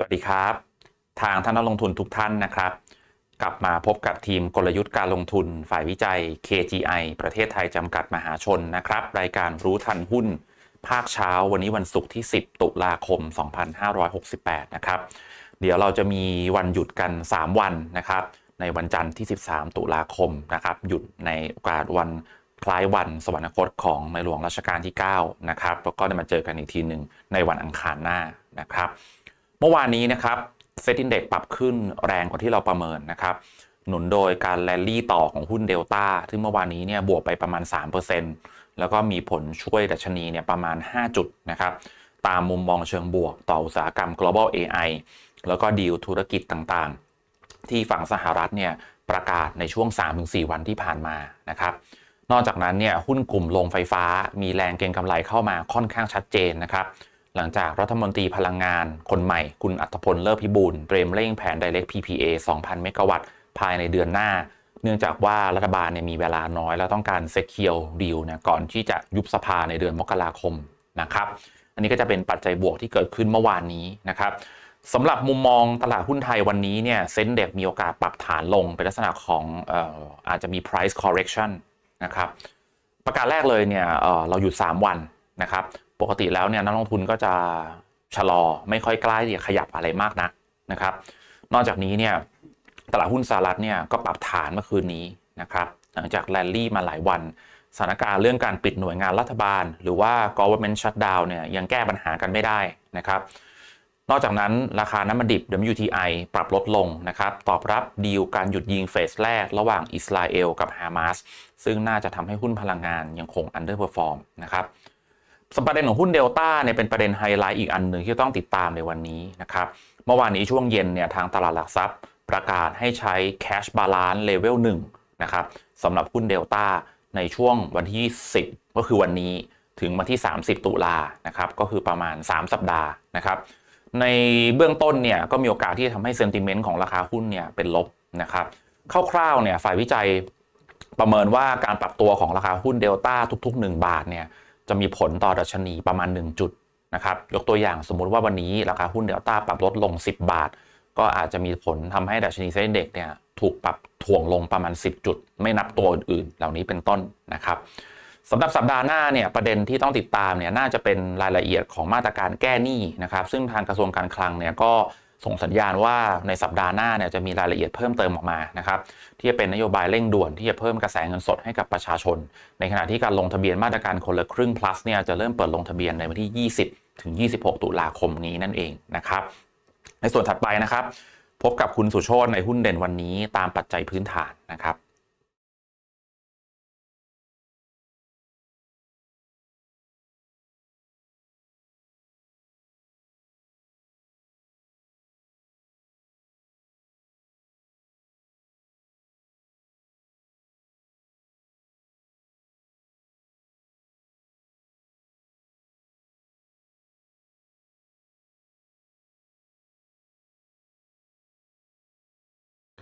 สวัสดีครับ ทางท่านนักลงทุนทุกท่านนะครับ กลับมาพบกับทีมกลยุทธ์การลงทุนฝ่ายวิจัย KGI ประเทศไทยจำกัดมหาชนนะครับ รายการรู้ทันหุ้น ภาคเช้าวันนี้วันศุกร์ที่ 10 ตุลาคม 2568 นะครับ เดี๋ยวเราจะมีวันหยุดกัน 3 วันนะครับ ในวันจันทร์ที่ 13 ตุลาคมนะครับ หยุดในโอกาสวันคล้ายวันสวรรคตของในหลวงรัชกาลที่ 9 นะครับ แล้วก็จะมาเจอกันอีกทีหนึ่งในวันอังคารหน้านะครับ เมื่อวานนี้นะครับเซ็ตอินเด็กปรับขึ้นแรงกว่าที่เราประเมินนะครับ หนุนโดยการแรลลี่ต่อของหุ้นเดลต้าซึ่งเมื่อวานนี้เนี่ยบวกไปประมาณ 3%แล้วก็มีผลช่วยดัชนีเนี่ยประมาณ 5 จุดนะครับ ตามมุมมองเชิงบวกต่ออุตสาหกรรม global AI แล้วก็ดีลธุรกิจต่างๆ ที่ฝั่งสหรัฐเนี่ยประกาศในช่วง 3-4 วันที่ผ่านมานะครับนอกจากนั้นเนี่ยหุ้นกลุ่มโรงไฟฟ้ามีแรงเก็งกำไรเข้ามาค่อนข้างชัดเจนนะครับ หลังจากรัฐมนตรีพลังงาน คนใหม่คุณอัตพลเลิศพิบูลเตรียมเร่งแผน Direct PPA 2,000 เมกะวัตต์ ภายในเดือนหน้า เนื่องจากว่ารัฐบาลเนี่ยมีเวลาน้อย และต้องการ Secure Deal เนี่ยก่อนที่จะยุบสภาในเดือนมกราคมนะครับ อันนี้ก็จะเป็นปัจจัยบวกที่เกิดขึ้นเมื่อวานนี้นะครับสำหรับมุมมองตลาดหุ้นไทยวันนี้เนี่ยเซ็นเด็กมีโอกาสปรับฐานลงเป็นลักษณะของเอ่ออาจจะมี price correction นะครับประการแรกเลยเนี่ยเอ่อเราหยุด 3 วันนะครับ ปกติแล้วเนี่ยนักลงทุนก็จะชะลอไม่ค่อยกล้าที่จะขยับอะไรมากนักนะครับ นอกจากนี้เนี่ยตลาดหุ้นสหรัฐเนี่ยก็ปรับฐานเมื่อคืนนี้นะครับหลังจากแรลลี่มาหลายวันสถานการณ์เรื่องการปิดหน่วยงานรัฐบาล หรือว่า government shutdown เนี่ยยังแก้ปัญหากันไม่ได้นะครับนอกจากนั้นราคาน้ำมันดิบ WTI ปรับลดลงนะครับ ตอบรับดีลการหยุดยิงเฟสแรกระหว่างอิสราเอลกับฮามาสซึ่งน่าจะทำให้หุ้นพลังงานยังคง underperform นะครับ สประเด็นของหุ้นเดลต้าเนี่ยเป็นประเด็นไฮไลท์อีกอันหนึ่งที่ต้องติดตามในวันนี้นะครับ เมื่อวานนี้ช่วงเย็นเนี่ยทางตลาดหลักทรัพย์ ประกาศให้ใช้ cash balance level 1นะครับสำหรับหุ้นเดลต้าในช่วงวันที่ 10 ก็คือวันนี้ถึงวันที่ 30 ตุลานะครับก็คือประมาณ 3 สัปดาห์นะครับในเบื้องต้นเนี่ยก็มีโอกาสที่จะทำให้เซนติเมนต์ของราคาหุ้นเนี่ยเป็นลบนะครับคร่าวๆเนี่ยฝ่ายวิจัยประเมินว่าการปรับตัวของราคาหุ้นเดลต้าทุก ๆ 1 บาทเนี่ย จะมีผลต่อดัชนีประมาณ 1 จุดนะครับ ยกตัวอย่างสมมุติว่าวันนี้ราคาหุ้นเดลต้าปรับลดลง 10 บาท ก็อาจจะมีผลทำให้ดัชนีเซ็นเด็กเนี่ยถูกปรับถ่วงลงประมาณ 10 จุด ไม่นับตัวอื่นๆ เหล่านี้เป็นต้นนะครับสำหรับสัปดาห์หน้าเนี่ยประเด็นที่ต้องติดตามเนี่ยน่าจะเป็นรายละเอียดของมาตรการแก้หนี้นะครับ ซึ่งทางกระทรวงการคลังเนี่ยก็ ส่งสัญญาณว่าในสัปดาห์หน้าเนี่ยจะมีรายละเอียดเพิ่มเติมออกมานะครับที่จะเป็นนโยบายเร่งด่วนที่จะเพิ่มกระแสเงินสดให้กับประชาชน ในขณะที่การลงทะเบียนมาตรการคนละครึ่ง plus เนี่ยจะเริ่มเปิดลงทะเบียนในวันที่ 20 ถึง 26 ตุลาคมนี้นั่นเองนะครับในส่วนถัดไปนะครับ พบกับคุณสุโชตในหุ้นเด่นวันนี้ตามปัจจัยพื้นฐานนะครับ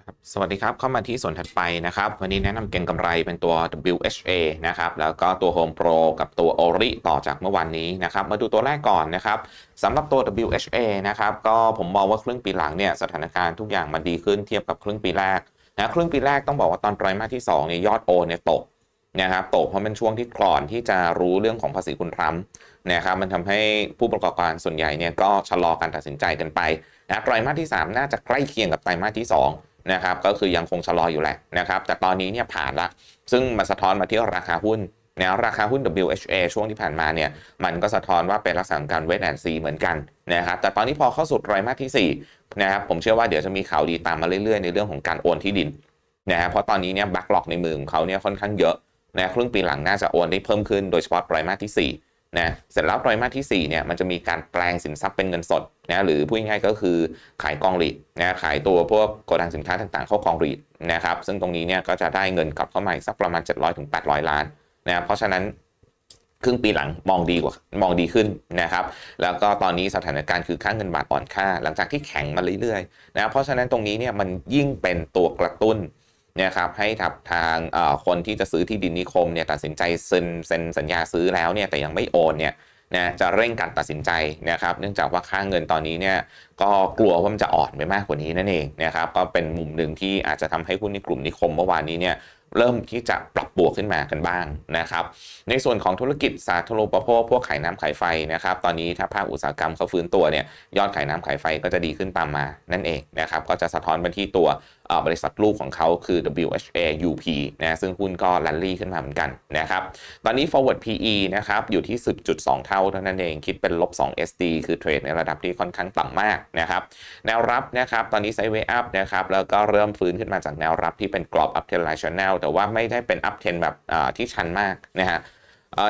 ครับสวัสดีครับ เข้ามาที่ส่วนถัดไปนะครับ วันนี้แนะนำเก่งกำไรเป็นตัว WHA นะครับ แล้วก็ตัว Home Pro กับตัว Ori ต่อจากเมื่อวานนี้นะครับ มาดูตัวแรกก่อนนะครับสำหรับตัว WHA นะครับ ก็ผมมองว่าครึ่งปีหลังเนี่ยสถานการณ์ทุกอย่างมันดีขึ้นเทียบกับครึ่งปีแรกนะครึ่งปีแรกต้องบอกว่าตอนไตรมาสที่2เนี่ยยอดโอนเนี่ยตกนะครับตกเพราะเป็นช่วงที่ก่อนที่จะรู้เรื่องของภาษีคุณทรัมป์นะครับมันทำให้ผู้ประกอบการส่วนใหญ่เนี่ยก็ชะลอการตัดสินใจกันไปนะไตรมาสที่ 3 น่าจะใกล้เคียงกับไตรมาสที่ 2 นะครับก็คือยังคงชะลออยู่แหละนะครับแต่ตอนนี้เนี่ยผ่านละซึ่งมาสะท้อนมาที่ราคาหุ้นนะราคาหุ้น WHA ช่วงที่ผ่านมาเนี่ยมันก็สะท้อนว่าเป็นลักษณะการเวทแอนซีเหมือนกันนะครับแต่ตอนนี้พอเข้าสู่ไตรมาสที่4นะครับผมเชื่อว่าเดี๋ยวจะมีข่าวดีตามมาเรื่อยๆ ในเรื่องของการโอนที่ดินนะฮะเพราะตอนนี้เนี่ยแบ็กหลอกในมือของเขาเนี่ยค่อนข้างเยอะนะครึ่งปีหลังน่าจะโอนได้เพิ่มขึ้นโดยเฉพาะไตรมาสที่4 นะเสร็จแล้วไตรมาสที่4เนี่ยมันจะมีการแปลงสินทรัพย์เป็นเงินสดนะหรือพูดง่ายๆก็คือขายกองรีดนะขายตัวพวกโกดังสินค้าต่างๆ เข้ากองรีดนะครับซึ่งตรงนี้เนี่ยก็จะได้เงินกลับเข้ามาอีกสักประมาณ 700ถึง800 ล้านนะเพราะฉะนั้นครึ่งปีหลังมองดีกว่ามองดีขึ้นนะครับ แล้วก็ตอนนี้สถานการณ์คือค่าเงินบาทอ่อนค่า หลังจากที่แข็งมาเรื่อยๆนะเพราะฉะนั้นตรงนี้เนี่ยมันยิ่งเป็นตัวกระตุ้น นะครับให้ทับทางคนที่จะซื้อที่ดินนิคมเนี่ยตัดสินใจเซ็นเซ็นสัญญาซื้อแล้วเนี่ยแต่ยังไม่โอนเนี่ยนะจะเร่งการตัดสินใจนะครับ เนื่องจากว่าค่าเงินตอนนี้เนี่ยก็กลัวว่ามันจะอ่อนไปมากกว่านี้นั่นเองนะครับก็เป็นมุมหนึ่งที่อาจจะทำให้หุ้นในกลุ่มนิคมเมื่อวานนี้เนี่ยเริ่มที่จะปรับบวกขึ้นมากันบ้างนะครับ ในส่วนของธุรกิจสาธารณูปโภคพวกขายน้ำขายไฟนะครับ ตอนนี้ถ้าภาคอุตสาหกรรมเขาฟื้นตัวเนี่ยยอดขายน้ำขายไฟก็จะดีขึ้นตามมานั่นเองนะครับ ก็จะสะท้อนไปที่ตัวบริษัทลูกของเขาคือ WHA UP นะซึ่งหุ้นก็ลันลี่ขึ้นมาเหมือนกันนะครับ ตอนนี้ forward PE นะครับอยู่ที่ 10.2 เท่าเท่านั้นเองคิดเป็นลบ 2 SD คือเทรดในระดับที่ค่อนข้างต่ำมากนะครับ แนวรับนะครับตอนนี้ไซเวอัพนะครับแล้วก็เริ่มฟื้นขึ้นมาจากแนวรับที่เป็นกรอบ up trend line channel แต่ว่าไม่ได้เป็นอัพเทนแบบที่ชันมากนะฮะ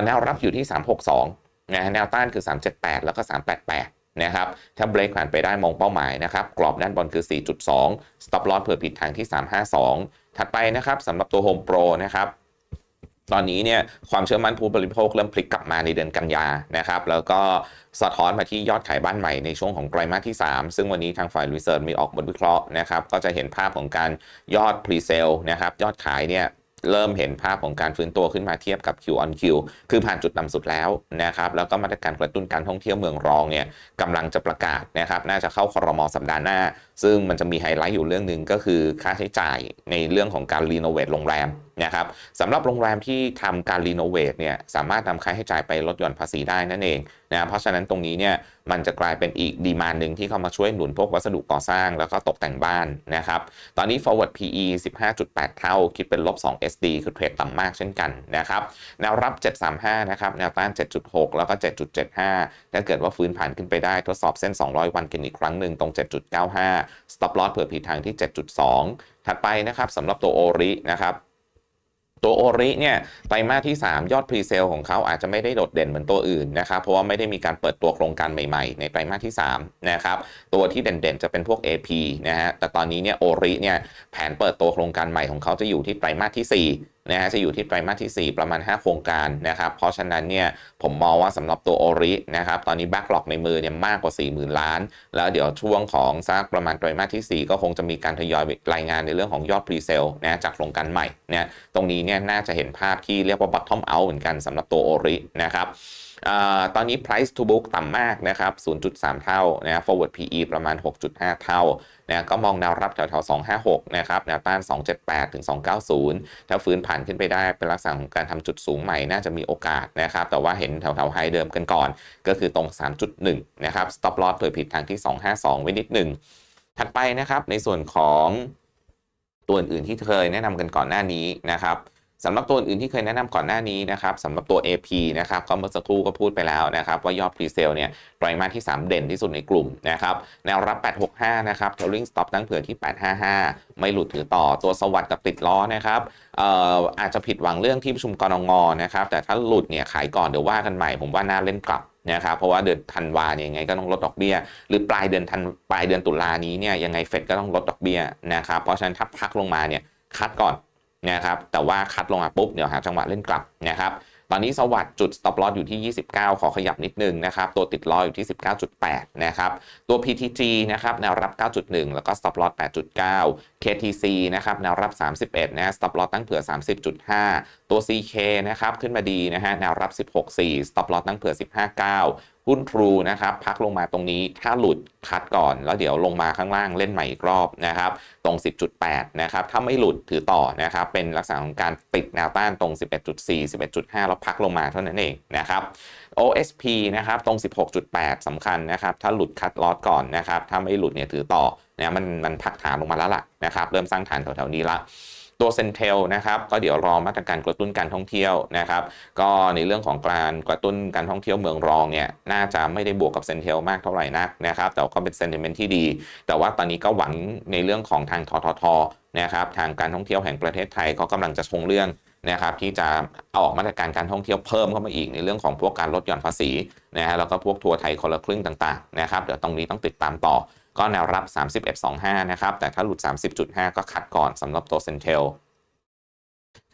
แนวรับอยู่ที่ 362นะแนวต้านคือ 378 แล้วก็ 388 นะครับ ถ้าเบรกผ่านไปได้มองเป้าหมายนะครับ กรอบด้านบนคือ 4.2 stop loss เผื่อผิดทางที่ 352 ถัดไปนะครับสำหรับตัว Home Pro นะครับ ตอนนี้เนี่ยความเชื่อมั่นผู้บริโภคเริ่มพลิกกลับมาในเดือนกันยานะครับ แล้วก็สะท้อนมาที่ยอดขายบ้านใหม่ในช่วงของไตรมาสที่ 3 ซึ่งวันนี้ทางฝ่ายรีเสิร์ชมีออกบทวิเคราะห์นะครับ ก็จะเห็นภาพของการยอดพรีเซลนะครับ ยอดขายเนี่ยเริ่มเห็นภาพของการฟื้นตัวขึ้นมาเทียบกับ Q on Q คือผ่านจุดต่ำสุดแล้วนะครับ แล้วก็มาตรการกระตุ้นการท่องเที่ยวเมืองรองเนี่ยกำลังจะประกาศนะครับ น่าจะเข้าคอรมอสัปดาห์หน้าซึ่งมันจะมีไฮไลท์อยู่เรื่องหนึ่งก็คือค่าใช้จ่ายในเรื่องของการรีโนเวทโรงแรมนะครับสำหรับโรงแรมที่ทำการรีโนเวทเนี่ยสามารถนำค่าใช้จ่ายไปลดหย่อนภาษีได้นั่นเองนะเพราะฉะนั้นตรงนี้เนี่ยมันจะกลายเป็นอีกดีมานหนึ่งที่เข้ามาช่วยหนุนพวกวัสดุก่อสร้าง แล้วก็ตกแต่งบ้านนะครับตอนนี้ forward PE 15.8 เท่า คิดเป็นลบ 2 SD คือเทรดต่ำมากเช่นกันนะครับแนวรับ 735 นะครับแนวต้าน 7.6 แล้วก็ 7.75 ถ้าเกิดว่าฟื้นผ่านขึ้นไปได้ทดสอบเส้น 200 วันกันอีกครั้งหนึ่งตรง 7.95 stop loss เผื่อผิดทางที่ 7.2 ถัดไปนะครับสำหรับตัวโอรินะครับตัวโอริเนี่ยไตรมาสที่ 3 ยอดพรีเซลของเขาอาจจะไม่ได้โดดเด่นเหมือนตัวอื่นนะครับ เพราะว่าไม่ได้มีการเปิดตัวโครงการใหม่ๆ ในไตรมาสที่3นะครับตัวที่เด่นๆจะเป็นพวก AP นะฮะแต่ตอนนี้เนี่ยโอริเนี่ยแผนเปิดตัวโครงการใหม่ของเขาจะอยู่ที่ไตรมาสที่ 4 นะฮะจะอยู่ที่ไตรมาสที่ 4 ประมาณ 5 โครงการนะครับ เพราะฉะนั้นเนี่ยผมมองว่าสำหรับตัวโอรินะครับตอนนี้แบ็กหลอกในมือเนี่ยมากกว่า 40,000 ล้าน แล้วเดี๋ยวช่วงของสักประมาณไตรมาสที่ 4 ก็คงจะมีการทยอยรายงานในเรื่องของยอดพรีเซลนะจากโครงการใหม่นี่ยตรงนี้เนี่ยน่าจะเห็นภาพที่เรียกว่า bottom out เหมือนกันสำหรับตัวโอรินะครับตอนนี้ price to book ต่ำมากนะครับ 0.3 เท่านะ forward PE ประมาณ 6.5 เท่า นะก็มองแนวรับแถวๆ256นะครับแนวต้าน 278ถึง290 ถ้าฟื้นผ่านขึ้นไปได้เป็นลักษณะของการทำจุดสูงใหม่น่าจะมีโอกาสนะครับแต่ว่าเห็นแถวๆไฮเดิมกันก่อน ก็คือตรง 3.1 นะครับ stop loss เผื่อผิดทางที่ 252 ไว้นิดหนึ่งถัดไปนะครับในส่วนของตัวอื่นๆที่เคยแนะนำกันก่อนหน้านี้นะครับ สำหรับตัวอื่นที่เคยแนะนำก่อนหน้านี้นะครับสำหรับตัว AP นะครับก็เมื่อสักครู่ก็พูดไปแล้วนะครับว่ายอดพรีเซลเนี่ยไตรมาสที่ 3 เด่นที่สุดในกลุ่มนะครับแนวรับ 865 นะครับ trailing stop ตั้งเผื่อที่ 855 ไม่หลุดถือต่อตัวสวัสด์กับติดล้อนะครับเอ่ออาจจะผิดหวังเรื่องที่ประชุมกรงงนะครับแต่ถ้าหลุดเนี่ยขายก่อนเดี๋ยวว่ากันใหม่ผมว่าน่าเล่นกลับนะครับเพราะว่าเดือนธันวาเนี่ยยังไงก็ต้องลดดอกเบี้ย หรือปลายเดือนธันปลายเดือนตุลานี้เนี่ยยังไงเฟดก็ต้องลดดอกเบี้ยนะครับเพราะฉะนั้นถ้าพักลงมาเนี่ยคัดก่อน นะครับแต่ว่าคัดลงมาปุ๊บเดี๋ยวหาจังหวะเล่นกลับนะครับตอนนี้สวัสด์จุด stop loss อยู่ที่ 29 ขอขยับนิดนึงนะครับตัวติดล้ออยู่ที่ 19.8 นะครับตัว PTG นะครับแนวรับ 9.1 แล้วก็ stop loss 8.9 KTC นะครับแนวรับ 31 นะ stop loss ตั้งเผื่อ 30.5 ตัว CK นะครับขึ้นมาดีนะฮะแนวรับ 16.4 stop loss ตั้งเผื่อ 15.9 หุ้นทรูนะครับพักลงมาตรงนี้ถ้าหลุดคัดก่อน แล้วเดี๋ยวลงมาข้างล่างเล่นใหม่อีกรอบนะครับตรง 10.8 นะครับถ้าไม่หลุดถือต่อนะครับเป็นลักษณะของการติดแนวต้านตรง 11.4 11.5 แล้วพักลงมาเท่านั้นเองนะครับ OSP นะครับตรง 16.8สำคัญนะครับถ้าหลุดคัดลอสก่อนนะครับถ้าไม่หลุดเนี่ยถือต่อเนะมันมันพักฐานลงมาแล้วล่ะนะครับเริ่มสร้างฐานแถวๆนี้ละ ตัวเซนเทลนะครับก็เดี๋ยวรอมาตรการกระตุ้นการท่องเที่ยวนะครับ ก็ในเรื่องของการกระตุ้นการท่องเที่ยวเมืองรองเนี่ยน่าจะไม่ได้บวกกับเซนเทลมากเท่าไหร่นักนะครับ แต่ก็เป็นเซนติเมนต์ที่ดี แต่ว่าตอนนี้ก็หวังในเรื่องของทางทททนะครับทางการท่องเที่ยวแห่งประเทศไทยเขากำลังจะชงเรื่องนะครับที่จะเอาออกมาตรการการท่องเที่ยวเพิ่มเข้ามาอีกในเรื่องของพวกการลดหย่อนภาษีนะฮะแล้วก็พวกทัวร์ไทยคนละครึ่งต่างๆนะครับเดี๋ยวตรงนี้ต้องติดตามต่อ ก็แนวรับ 31.25 นะครับ แต่ถ้าหลุด 30.5 ก็คัดก่อนสำหรับตัวเซนเทล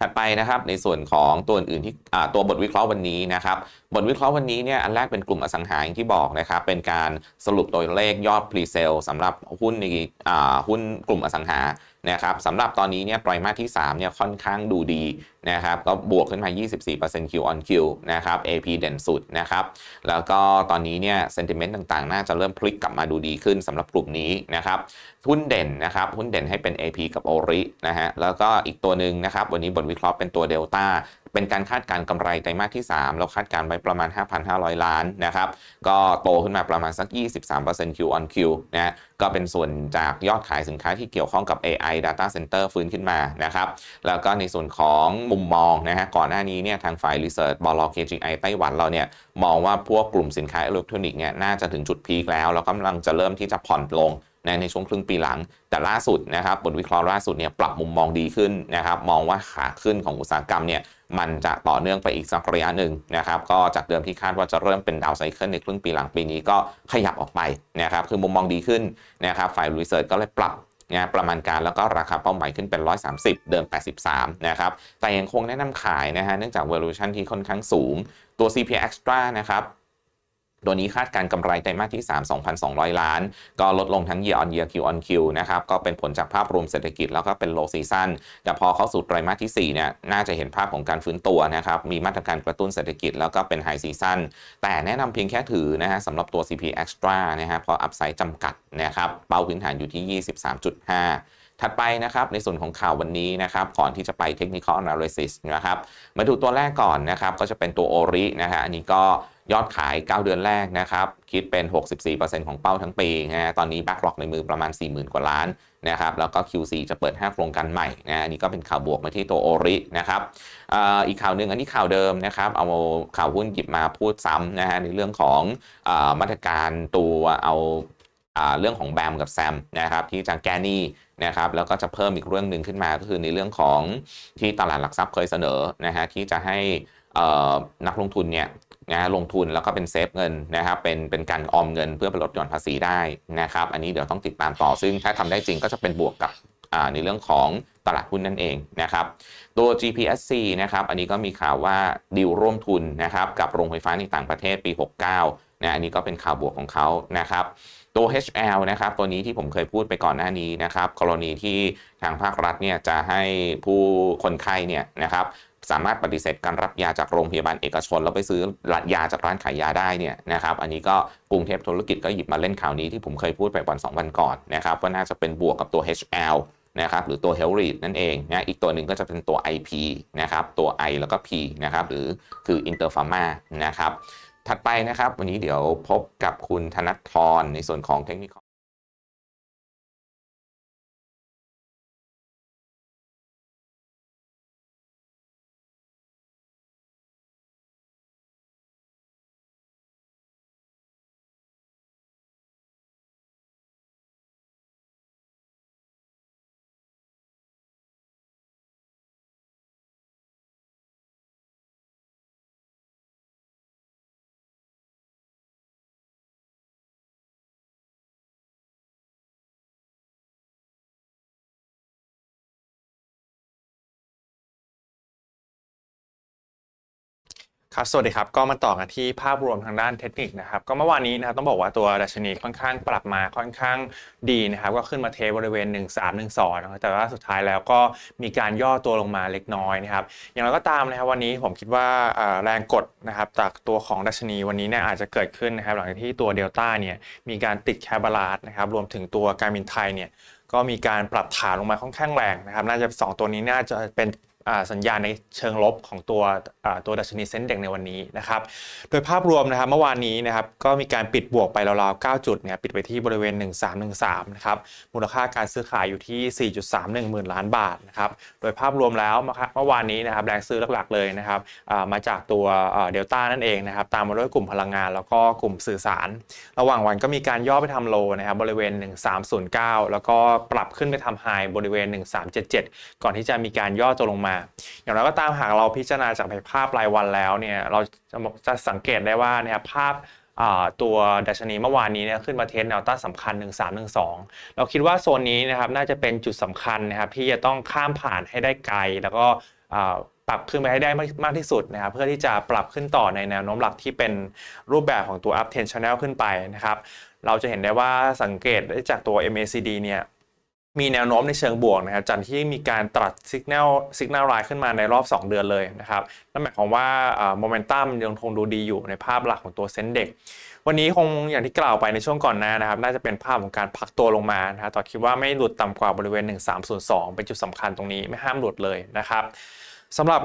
ถัดไปนะครับในส่วนของตัวอื่นๆที่ตัวบทวิเคราะห์วันนี้นะครับบทวิเคราะห์วันนี้เนี่ยอันแรกเป็นกลุ่มอสังหาอย่างที่บอกนะครับเป็นการสรุปตัวเลขยอดพรีเซลสำหรับหุ้นในหุ้นกลุ่มอสังหานะครับสำหรับตอนนี้เนี่ยไตรมาสที่3เนี่ยค่อนข้างดูดีนะครับก็บวกขึ้นมา 24% Q on Q นะครับ AP เด่นสุดนะครับแล้วก็ตอนนี้เนี่ยเซนติเมนต์ต่างๆ น่าจะเริ่มพลิกกลับมาดูดีขึ้นสำหรับกลุ่มนี้นะครับหุ้นเด่นนะครับหุ้นเด่นให้เป็น AP กับ o r i นะฮะแล้วก็อีกตัวหนึ่งนะครับวันนี้บทวิเคราะห์เป็นตัวเดลต้าเป็นการคาดการกำไรไตรมาสที่ 3 เราคาดการณ์ไว้ประมาณ 5,500 ล้านนะครับ ก็โตขึ้นมาประมาณสัก 23% Q on Q นะฮะก็เป็นส่วนจากยอดขายสินค้าที่เกี่ยวข้องกับ AI Data Center ฟื้นขึ้นมานะครับ แล้วก็ในส่วนของมุมมองนะฮะก่อนหน้านี้เนี่ยทางฝ่าย Research บล KGI ไต้หวันเราเนี่ยมองว่าพวกกลุ่มสินค้าอิเล็กทรอนิกส์เนี่ยน่าจะถึงจุดพีคแล้ว แล้วกำลังจะเริ่มที่จะผ่อนลง ในในช่วงครึ่งปีหลัง แต่ล่าสุดนะครับบทวิเคราะห์ล่าสุดเนี่ยปรับมุมมองดีขึ้นนะครับมองว่าขาขึ้นของอุตสาหกรรมเนี่ยมันจะต่อเนื่องไปอีกสักระยะหนึ่งนะครับก็จากเดิมที่คาดว่าจะเริ่มเป็นดาวไซเคิลในครึ่งปีหลังปีนี้ก็ขยับออกไปนะครับคือมุมมองดีขึ้นนะครับฝ่ายรีเสิร์ชก็เลยปรับนะประมาณการแล้วก็ราคาเป้าหมายขึ้นเป็น 130 เดิม 83 นะครับ แต่ยังคงแนะนำขายนะฮะ เนื่องจาก valuation ที่ค่อนข้างสูง ตัว CPI Extra นะครับ ตัวนี้คาดการกำไรไตรมาสที่ 3 2,200 ล้าน ก็ลดลงทั้ง year on year Q on Q นะครับ ก็เป็นผลจากภาพรวมเศรษฐกิจแล้วก็เป็น low season แต่พอเข้าสู่ไตรมาสที่4เนี่ยน่าจะเห็นภาพของการฟื้นตัวนะครับ มีมาตรการกระตุ้นเศรษฐกิจแล้วก็เป็น high season แต่แนะนำเพียงแค่ถือนะฮะสำหรับตัว CP Extra นะฮะเพราะ upside จำกัดนะครับ เป้าพื้นฐานอยู่ที่ 23.5ถัดไปนะครับในส่วนของข่าววันนี้นะครับก่อนที่จะไป technical analysis นะครับมาดูตัวแรกก่อนนะครับก็จะเป็นตัว Ori นะฮะอันนี้ก็ ยอดขาย 9 เดือนแรกนะครับ คิดเป็น 64%ของเป้าทั้งปีนะฮะตอนนี้ backlog ในมือประมาณ 40,000 กว่าล้านนะครับแล้วก็ Q4 จะเปิด 5 โครงการใหม่นะนนี้ก็เป็นข่าวบวกมาที่ตัว Ori นะครับออีกข่าวหนึ่งอันนี้ข่าวเดิมนะครับเอาข่าวหุ้นหยิบมาพูดซ้ำนะฮะในเรื่องของอมาตรการตัวเอาเรื่องของแบมกับแซมนะครับที่จะแก้หนี้นะครับแล้วก็จะเพิ่มอีกเรื่องหนึ่งขึ้นมาก็คือในเรื่องของที่ตลาดหลักทรัพย์เคยเสนอนะฮะที่จะให้นักลงทุนเนี่ย นะลงทุนแล้วก็เป็นเซฟเงินนะครับเป็นเป็นการออมเงินเพื่อไปลดหย่อนภาษีได้นะครับ อันนี้เดี๋ยวต้องติดตามต่อซึ่งถ้าทำได้จริงก็จะเป็นบวกกับในเรื่องของตลาดหุ้นนั่นเองนะครับ ตัว GPSC นะครับ อันนี้ก็มีข่าวว่าดีลร่วมทุนนะครับกับโรงไฟฟ้าในต่างประเทศปี 69นะอันนี้ก็เป็นข่าวบวกของเขานะครับตัว HL นะครับ ตัวนี้ที่ผมเคยพูดไปก่อนหน้านี้นะครับ กรณีที่ทางภาครัฐเนี่ยจะให้ผู้คนไข้เนี่ยนะครับ สามารถปฏิเสธการรับยาจากโรงพยาบาลเอกชน แล้วไปซื้อยาจากร้านขายยาได้เนี่ยนะครับอันนี้ก็กรุงเทพธุรกิจก็หยิบมาเล่นข่าวนี้ที่ผมเคยพูดไปวัน2วันก่อนนะครับว่าน่าจะเป็นบวกกับตัว HL นะครับหรือตัว h e a l t h r e a d นั่นเองนะอีกตัวหนึ่งก็จะเป็นตัว IP นะครับตัว I แล้วก็ P นะครับหรือคือ Interpharma นะครับถัดไปนะครับ วันนี้เดี๋ยวพบกับคุณธนัททรในส่วนของเทคนิค ครับ สวัสดีครับ ก็มาต่อกันที่ภาพรวมทางด้านเทคนิคนะครับ ก็เมื่อวานนี้นะครับต้องบอกว่าตัวดัชนีค่อนข้างปรับมาค่อนข้างดีนะครับ ก็ขึ้นมาเทบริเวณ 1312นะครับแต่ว่าสุดท้ายแล้วก็มีการย่อตัวลงมาเล็กน้อยนะครับ อย่างไรก็ตามนะครับวันนี้ผมคิดว่าแรงกดนะครับจากตัวของดัชนีวันนี้เนี่ยอาจจะเกิดขึ้นนะครับหลังจากที่ตัวเดลต้าเนี่ยมีการติดแคบาลาดนะครับ รวมถึงตัวการบินไทยเนี่ยก็มีการปรับฐานลงมาค่อนข้างแรงนะครับ น่าจะสองตัวนี้น่าจะเป็น สัญญาณในเชิงลบของตัวตัวดัชนีเซ็นเด็กในวันนี้นะครับ โดยภาพรวมนะครับเมื่อวานนี้นะครับก็มีการปิดบวกไปราวๆ 9 จุดเนี่ยปิดไปที่บริเวณ 1313นะครับมูลค่าการซื้อขายอยู่ที่ 4.31หมื่นล้านบาทนะครับโดยภาพรวมแล้วเมื่อวานนี้นะครับแรงซื้อหลักๆเลยนะครับมาจากตัวเดลต้านั่นเองนะครับตามมาด้วยกลุ่มพลังงาน แล้วก็กลุ่มสื่อสาร ระหว่างวันก็มีการย่อไปทำโลนะครับบริเวณ 1309 แล้วก็ปรับขึ้นไปทำไฮบริเวณ 1377 ก่อนที่จะมีการย่อตัวลงมาอย่างไรก็ตามหากเราพิจารณาจากภาพรายวันแล้วเนี่ยเราจะสังเกตได้ว่านะครับภาพตัวดัชนีเมื่อวานนี้เนี่ยขึ้นมาเทสแนวต้านสำคัญ 1312 เราคิดว่าโซนนี้นะครับน่าจะเป็นจุดสำคัญนะครับที่จะต้องข้ามผ่านให้ได้ไกล แล้วก็ปรับขึ้นไปให้ได้มากมากที่สุดนะครับเพื่อที่จะปรับขึ้นต่อในแนวโน้มหลักที่เป็นรูปแบบของตัว up trend channel ขึ้นไปนะครับเราจะเห็นได้ว่าสังเกตได้จากตัว MACD เนี่ย มีแนวโน้มในเชิงบวกนะครับจากที่มีการตรัสสัญญาณสัญญาณรายขึ้นมาในรอบ 2 เดือนเลยนะครับนั่นหมายความว่าโมเมนตัมยังคงดูดีอยู่ในภาพหลักของตัวเซ็นเด็กวันนี้คงอย่างที่กล่าวไปในช่วงก่อนหน้านะครับ น่าจะเป็นภาพของการพักตัวลงมานะครับต่อคิดว่าไม่หลุดต่ำกว่าบริเวณ 1302 เป็นจุดสำคัญตรงนี้ไม่ห้ามหลุดเลยนะครับ สำหรับ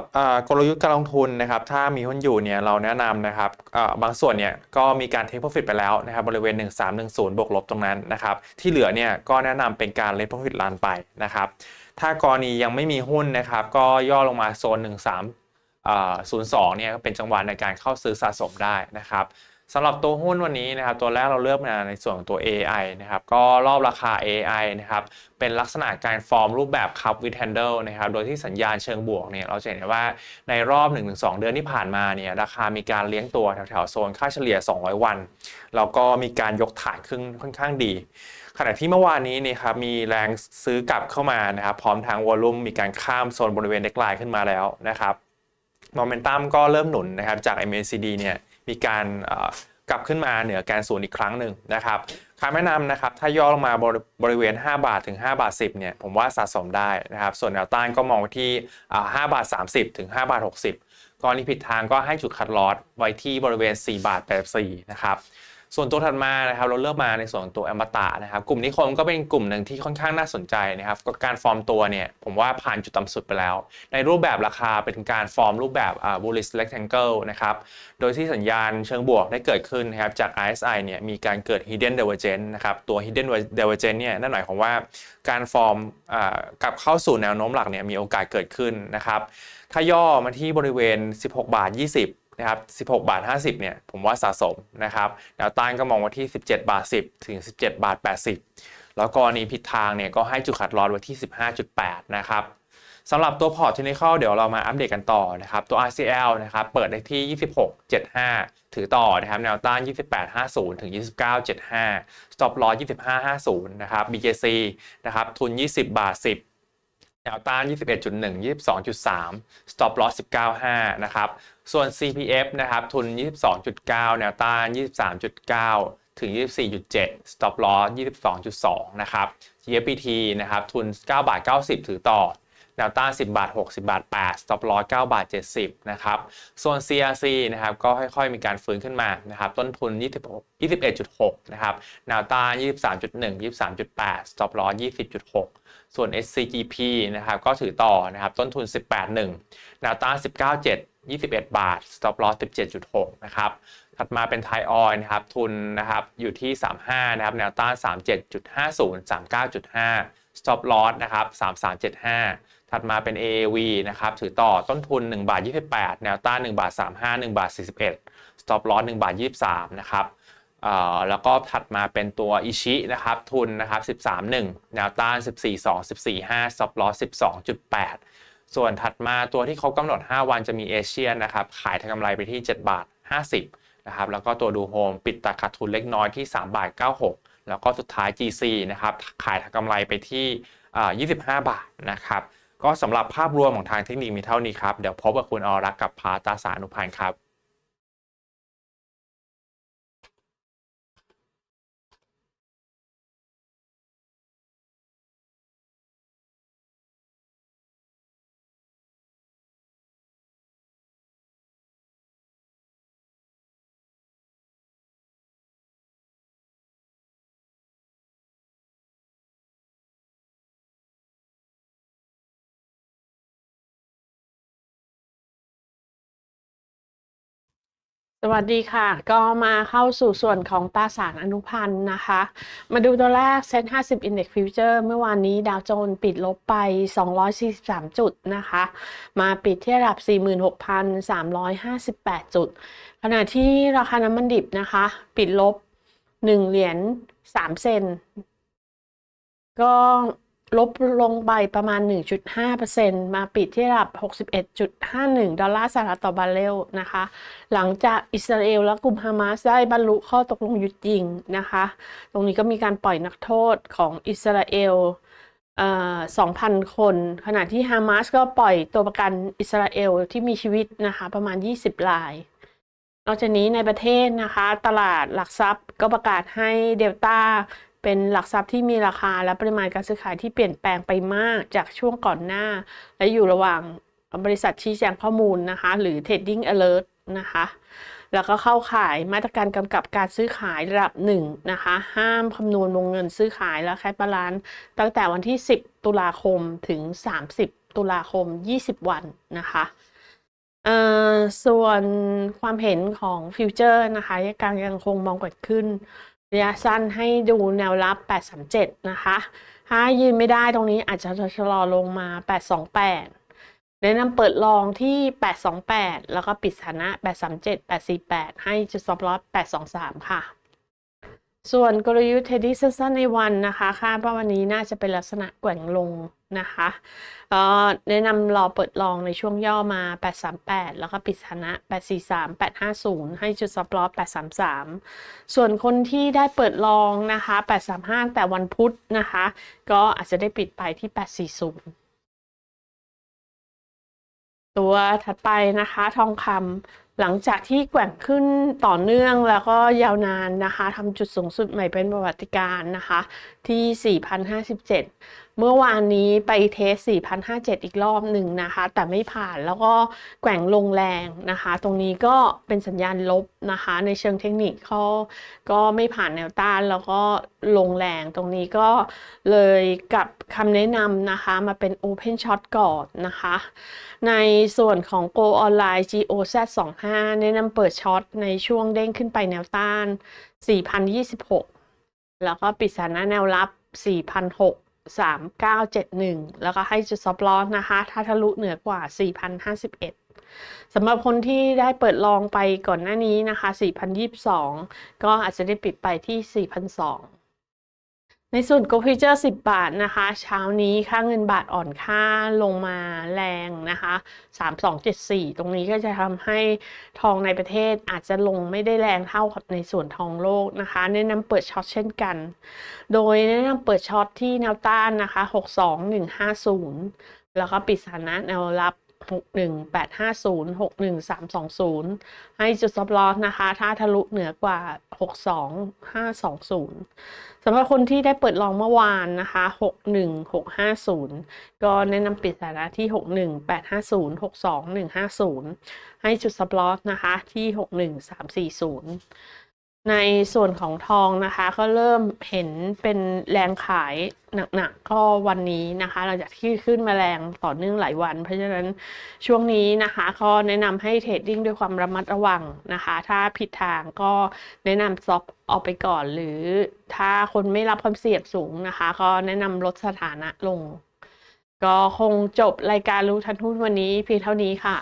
กลยุทธ์การลงทุนนะครับถ้ามีหุ้นอยู่เนี่ยเราแนะนำนะครับบางส่วนเนี่ยก็มีการเทคโปรฟิตไปแล้วนะครับบริเวณ 1310 บวกลบตรงนั้นนะครับที่เหลือเนี่ยก็แนะนำเป็นการเลทโปรฟิตลานไปนะครับถ้ากรณียังไม่มีหุ้นนะครับก็ย่อลงมาโซน 1302เนี่ยเป็นจังหวะในการเข้าซื้อสะสมได้นะครับ สำหรับตัวหุ้นวันนี้นะครับตัวแรกเราเลือกมาในส่วนของตัว AI นะครับก็รอบราคา AI นะครับเป็นลักษณะการฟอร์มรูปแบบคัพวิดแฮนเดิลนะครับโดยที่สัญญาณเชิงบวกเนี่ยเราจะเห็นได้ว่าในรอบ 1-2 เดือนที่ผ่านมาเนี่ยราคามีการเลี้ยงตัวแถวๆโซนค่าเฉลี่ย 200 วัน แล้วก็มีการยกฐานขึ้นค่อนข้างดีขณะที่เมื่อวานนี้นี่ครับมีแรงซื้อกลับเข้ามานะครับพร้อมทางวอลลุ่มมีการข้ามโซนบริเวณเด็กไลน์ขึ้นมาแล้วนะครับโมเมนตัมก็เริ่มหนุนนะครับจาก MACD เนี่ย มีการกลับขึ้นมาเหนือแกนศูนย์อีกครั้งหนึ่งนะครับคำแนะนำนะครับถ้าย่อลงมาบริบริเวณ 5 บาทถึง 5 บาท 10เนี่ยผมว่าสะสมได้นะครับส่วนแนวต้านก็มองไว้ที่อ่า5บาท 30 ถึง 5 บาท 60กรณีผิดทางก็ให้จุดคัดลอสไว้ที่บริเวณ 4 บาท84นะครับ ส่วนตัวถัดมานะครับเราเลือกมาในส่วนของตัวอมตะนะครับกลุ่มนิคมก็เป็นกลุ่มหนึ่งที่ค่อนข้างน่าสนใจนะครับก็การฟอร์มตัวเนี่ยผมว่าผ่านจุดต่ำสุดไปแล้ว ในรูปแบบราคาเป็นการฟอร์มรูปแบบอ่า bullish rectangle นะครับโดยที่สัญญาณเชิงบวกได้เกิดขึ้นนะครับจาก RSI เนี่ยมีการเกิด hidden divergence นะครับตัว hidden divergence เนี่ยนั่นหมายความว่าการฟอร์มกลับเข้าสู่แนวโน้มหลักเนี่ยมีโอกาสเกิดขึ้นนะครับถ้าย่อมาที่บริเวณ 16 บาท 20 นะครับ16บาท50เนี่ยผมว่าสะสมนะครับแนวต้านก็มองว่าที่ 17บาท10 ถึง 17บาท80 แล้วกรณีผิดทางเนี่ยก็ให้จุดขัดลอสไว้ที่ 15.8 นะครับสำหรับตัวพอร์ตเทคนิคเดี๋ยวเรามาอัปเดตกันต่อนะครับ ตัว RCL นะครับ เปิดได้ที่ 26.75 ถือต่อนะครับ แนวต้าน 28.50 ถึง 29.75 stop loss 25.50 นะครับ BJC นะครับ ทุน 20 บาท 10 แนวต้าน 21.1 22.3 stop loss 19.5 นะครับ ส่วน CPF นะครับ ทุน 22.9 แนวต้าน 23.9 ถึง 24.7 stop loss 22.2 นะครับ GFPT นะครับ ทุน 9 บาท 90 ถือต่อ แนวต้าน 10 บาท 60 บาท 8 stop loss 9 บาท 70 นะครับ ส่วน CRC นะครับ ก็ค่อยๆ มีการฟื้นขึ้นมานะครับ ต้นทุน26 21.6 นะครับ แนวต้าน 23.1 23.8 stop loss 20.6ส่วน SCGP นะครับก็ถือต่อนะครับต้นทุน 18.1 แนวต้าน 19.7 21 บาท stop loss 17.6 นะครับ ถัดมาเป็นไทยออยนะครับ ทุนนะครับ อยู่ที่ 35 นะครับ แนวต้าน 37.50 39.5 stop loss นะครับ 3375 ถัดมาเป็น AAV นะครับ ถือต่อต้นทุน 1 บาท 28 แนวต้าน 1 บาท 35 1 บาท 41 stop loss 1 บาท 23 นะครับแล้วก็ถัดมาเป็นตัวอิชินะครับ ทุนนะครับ 13.1 แนวต้าน 14.2 14.5 stop loss 12.8 ส่วนถัดมาตัวที่เขากำหนด 5 วันจะมีเอเชียนะครับขายทางกำไรไปที่ 7 บาท 50นะครับแล้วก็ตัวดูโฮมปิดตาขาดทุนเล็กน้อยที่ 3 บาท 96 แล้วก็สุดท้าย GC นะครับขายทางกำไรไปที่อ่า25 บาทนะครับก็สำหรับภาพรวมของทางเทคนิคมีเท่านี้ครับ เดี๋ยวพบกับคุณอรักกับพาตาสารอนุพันธ์ครับ วัสดีค่ะ ก็มาเข้าสู่ส่วนของตราสารอนุพันธ์นะคะ มาดูตัวแรก Set 50 Index Future เมื่อวานนี้ดาวโจนส์ปิดลบไป 243 จุดนะคะ มาปิดที่ระดับ 46,358 จุด ขณะที่ราคาน้ำมันดิบนะคะ ปิดลบ 1 เหรียญ3 เซนก็ ลบลงไปประมาณ 1.5%มาปิดที่ระดับ 61.51 ดอลลาร์สหรัฐต่อบาร์เรลนะคะ หลังจากอิสราเอลและกลุ่มฮามาสได้บรรลุข้อตกลงหยุดยิงนะคะ ตรงนี้ก็มีการปล่อยนักโทษของอิสราเอลเอ่อ2,000 คน ขณะที่ฮามาสก็ปล่อยตัวประกันอิสราเอลที่มีชีวิตนะคะ ประมาณ 20ราย นอกจากนี้ในประเทศนะคะ ตลาดหลักทรัพย์ก็ประกาศให้เดลต้า เป็นหลักทรัพย์ที่มีราคาและปริมาณการซื้อขายที่เปลี่ยนแปลงไปมากจากช่วงก่อนหน้า และอยู่ระหว่างบริษัทชี้แจงข้อมูลนะคะ หรือ Trading Alert นะคะ แล้วก็เข้าข่ายมาตรการกำกับการซื้อขายระดับหนึ่งนะคะ ห้ามคำนวณวงเงินซื้อขายและแคปบาลานซ์ตั้งแต่วันที่ 10 ตุลาคมถึง 30 ตุลาคม 20 วันนะคะเออส่วนความเห็นของฟิวเจอร์นะคะการยังคงมองเกิดขึ้น ระยะสั้นให้ดูแนวรับ 837 นะคะ ถ้ายืนไม่ได้ตรงนี้อาจจะชะลอลงมา 828 แนะนำเปิดลองที่ 828 แล้วก็ปิดสถานะ 837 848 ให้จุด stop loss 823 ค่ะ ส่วนกลยุทธ์เทดดี้สั้นๆในวันนะคะคาดว่าวันนี้น่าจะเป็นลักษณะแกว่งลงนะคะแนะนำรอเปิดลองในช่วงย่อมา 838 แล้วก็ปิดสถานะ 843 850 ให้จุด stop loss 833 ส่วนคนที่ได้เปิดลองนะคะ 835 แต่วันพุธนะคะ ก็อาจจะได้ปิดไปที่ 840 ตัวถัดไปนะคะทองคำ หลังจากที่แกว่งขึ้นต่อเนื่องแล้วก็ยาวนานนะคะทำจุดสูงสุดใหม่เป็นประวัติการ์นะคะ ที่ 4,057 เมื่อวานนี้ไปเทส 4,057 อีกรอบหนึ่งนะคะ แต่ไม่ผ่านแล้วก็แกว่งลงแรงนะคะ ตรงนี้ก็เป็นสัญญาณลบนะคะ ในเชิงเทคนิคเขาก็ไม่ผ่านแนวต้านแล้วก็ลงแรงตรงนี้ก็เลยกับคำแนะนำนะคะ มาเป็น Open Shot ก่อนนะคะ ในส่วนของ Go Online GOZ25 แนะนำเปิดช็อตในช่วงเด้งขึ้นไปแนวต้าน 4,026 แล้วก็ปิดสถานะแนวรับ 4,006 3971 แล้วก็ให้จุดซับลอสนะคะ ถ้าทะลุเหนือกว่า 4,051 สำหรับคนที่ได้เปิดลองไปก่อนหน้านี้นะคะ 4,022 ก็อาจจะได้ปิดไปที่ 4,002 ในส่วน Go Future 10 บาทนะคะ เช้านี้ค่าเงินบาทอ่อนค่าลงมาแรงนะคะ3274 ตรงนี้ก็จะทำให้ทองในประเทศอาจจะลงไม่ได้แรงเท่ากับในส่วนทองโลกนะคะแนะนำเปิดช็อตเช่นกัน โดยแนะนำเปิดช็อตที่แนวต้านนะคะ 62150 แล้วก็ปิดสถานะแนวรับ 61850 61320 ให้จุด stop loss นะคะ ถ้าทะลุเหนือกว่า 62520 สำหรับคนที่ได้เปิดลองเมื่อวานนะคะ 61650 ก็แนะนำปิดสถานะที่ 61850 62150 ให้จุด stop loss นะคะที่ 61340 ในส่วนของทองนะคะ ก็เริ่มเห็นเป็นแรงขายหนักๆก็วันนี้นะคะ หลังจากที่ขึ้นมาแรงต่อเนื่องหลายวัน เพราะฉะนั้นช่วงนี้นะคะ ก็แนะนำให้เทรดดิ้งด้วยความระมัดระวังนะคะ ถ้าผิดทางก็แนะนำซ็อกออกไปก่อน หรือถ้าคนไม่รับความเสี่ยงสูงนะคะ ก็แนะนำลดสถานะลง ก็คงจบรายการรู้ทันหุ้นวันนี้เพียงเท่านี้ค่ะ